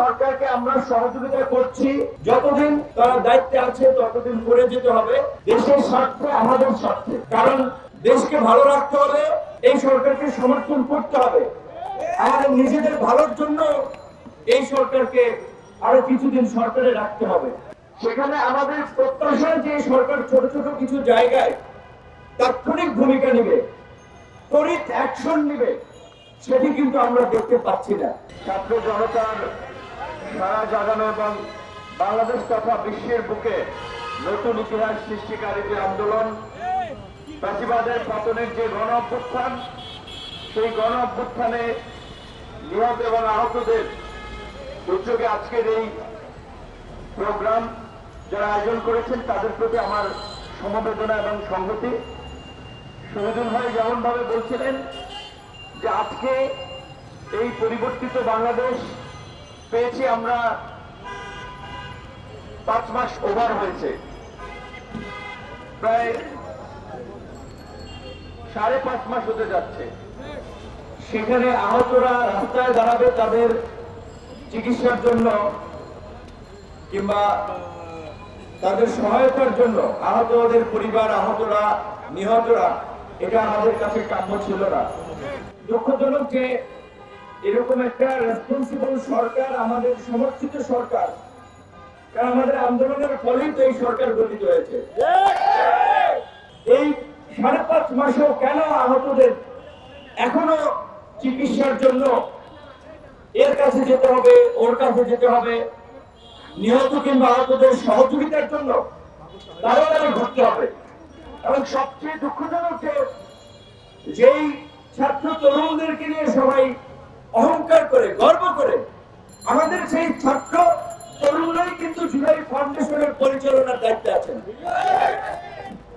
সরকারকে আমরা সহযোগিতা করছি। যতদিন তারা দায়িত্বে আছে, ততদিন করে যেতে হবে। দেশের স্বার্থে, আমাদের স্বার্থে। কারণ দেশকে ভালো রাখতে হলে এই সরকারকে সমর্থন করতে হবে। আমাদের নিজেদের ভালোর জন্য এই সরকারকে আরও কিছুদিন সরকারে রাখতে হবে। সেখানে আমাদের প্রত্যাশা যে সরকার ছোট ছোট কিছু জায়গায় তাৎক্ষণিক ভূমিকা নেবে তড়িৎ অ্যাকশন নেবে, সেটি কিন্তু আমরা দেখতে পাচ্ছি না। ছাত্র জনতার সারা জাগানো এবং বাংলাদেশ তথা বিশ্বের বুকে নতুন ইতিহাস সৃষ্টিকারী যে আন্দোলন ফাঁসিবাদের পতনের যে গণ অভ্যুত্থান, সেই গণ অভ্যুত্থানে নিহত এবং আহতদের উদ্যোগে আজকের এই প্রোগ্রাম যারা আয়োজন করেছেন, তাদের প্রতি আমার সমবেদনা এবং সংহতি। শহীদুল ভাই যেমন ভাবে বলছিলেন যে আজকে এই পরিবর্তিত বাংলাদেশ পেয়েছি আমরা পাঁচ মাস ওভার হয়েছে। প্রায় সাড়ে পাঁচ মাস হতে যাচ্ছে। সেখানে আহতরা রাস্তায় দাঁড়াবে তাদের চিকিৎসার জন্য কিংবা তাদের সহায়তার জন্য আহতদের পরিবার, আহতরা, নিহতরা, এটা আমাদের কাছে কাম্য ছিল না। দুঃখজনক যে এরকম একটা সরকার, আমাদের সমর্থিত সরকার, কারণ আমাদের আন্দোলনের ফলেই তো এই সরকার গঠিত হয়েছে। এই সাড়ে পাঁচ মাসেও কেন আহতদের এখনও চিকিৎসার জন্য এর কাছে যেতে হবে, ওর কাছে যেতে হবে, নিহত কিংবা আহতদের সহযোগিতার জন্য তাড়াতাড়ি ঘুরতে হবে। এবং সবচেয়ে দুঃখজনক যেই ছাত্র তরুণদেরকে নিয়ে সবাই অহংকার করে, গর্ব করে আমাদের সেই ছাত্র তরুণরাই কিন্তু জুলাই ফাউন্ডেশনের পরিচালনার দায়িত্বে আছেন।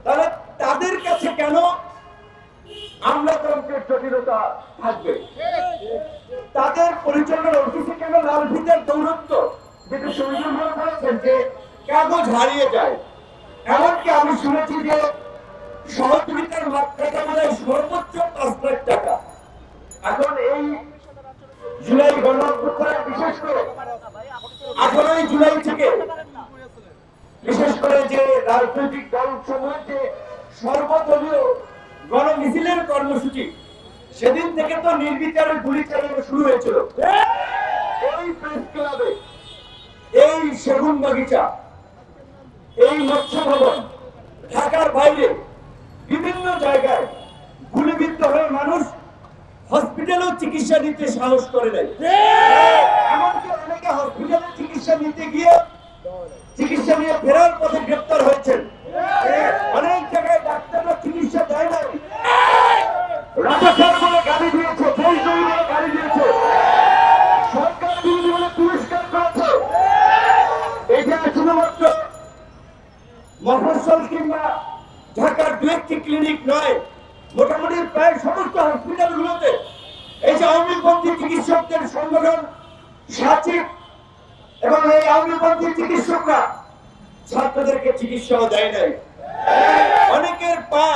তাহলে তাদের কাছে কেন আমলাতন্ত্রের জটিলতা থাকবে? তাদের পরিচালনার অফিসে কেন লাল ফিতার দৌরত্ব, যেটা বলেছেন যে কাগজ হারিয়ে যায়? এমনকি আমি শুনেছি যে সহযোগিতার মাত্রাটা মানে সর্বোচ্চ পাঁচ লাখ টাকা এখন এই জুলাই গণঅভ্যুত্থানে বিশেষ করে আঠারোই জুলাই থেকে বিশেষ করে যে রাজনৈতিক দল সমূহ যে সর্বদলীয় গণমিছিলের কর্মসূচি সেদিন থেকে তো নির্বিচারে গুলি চালানো শুরু হয়েছিল। এই প্রেস ক্লাবে এই সেগুন বাগিচা এই মৎস্য ভবন ঢাকার বাইরে বিভিন্ন জায়গায় গুলিবিদ্ধ হয়ে মানুষ হসপিটালেও চিকিৎসা নিতে সাহস করে নাই। এমনকি অনেকে হসপিটালে চিকিৎসা নিতে গিয়ে চিকিৎসা নিয়ে ফেরার পথে গ্রেপ্তার হয়েছেন। অনেক জায়গায় ডাক্তাররা চিকিৎসা দেয় না গাড়ি শুধুমাত্র ক্লিনিক নয়, মোটামুটি প্রায় সমস্ত এই যে চিকিৎসকদের সংগঠন সাচিব এবং এই আওয়ামীপন্থী চিকিৎসকরা ছাত্রদেরকে চিকিৎসাও দেয় নাই। অনেকের পা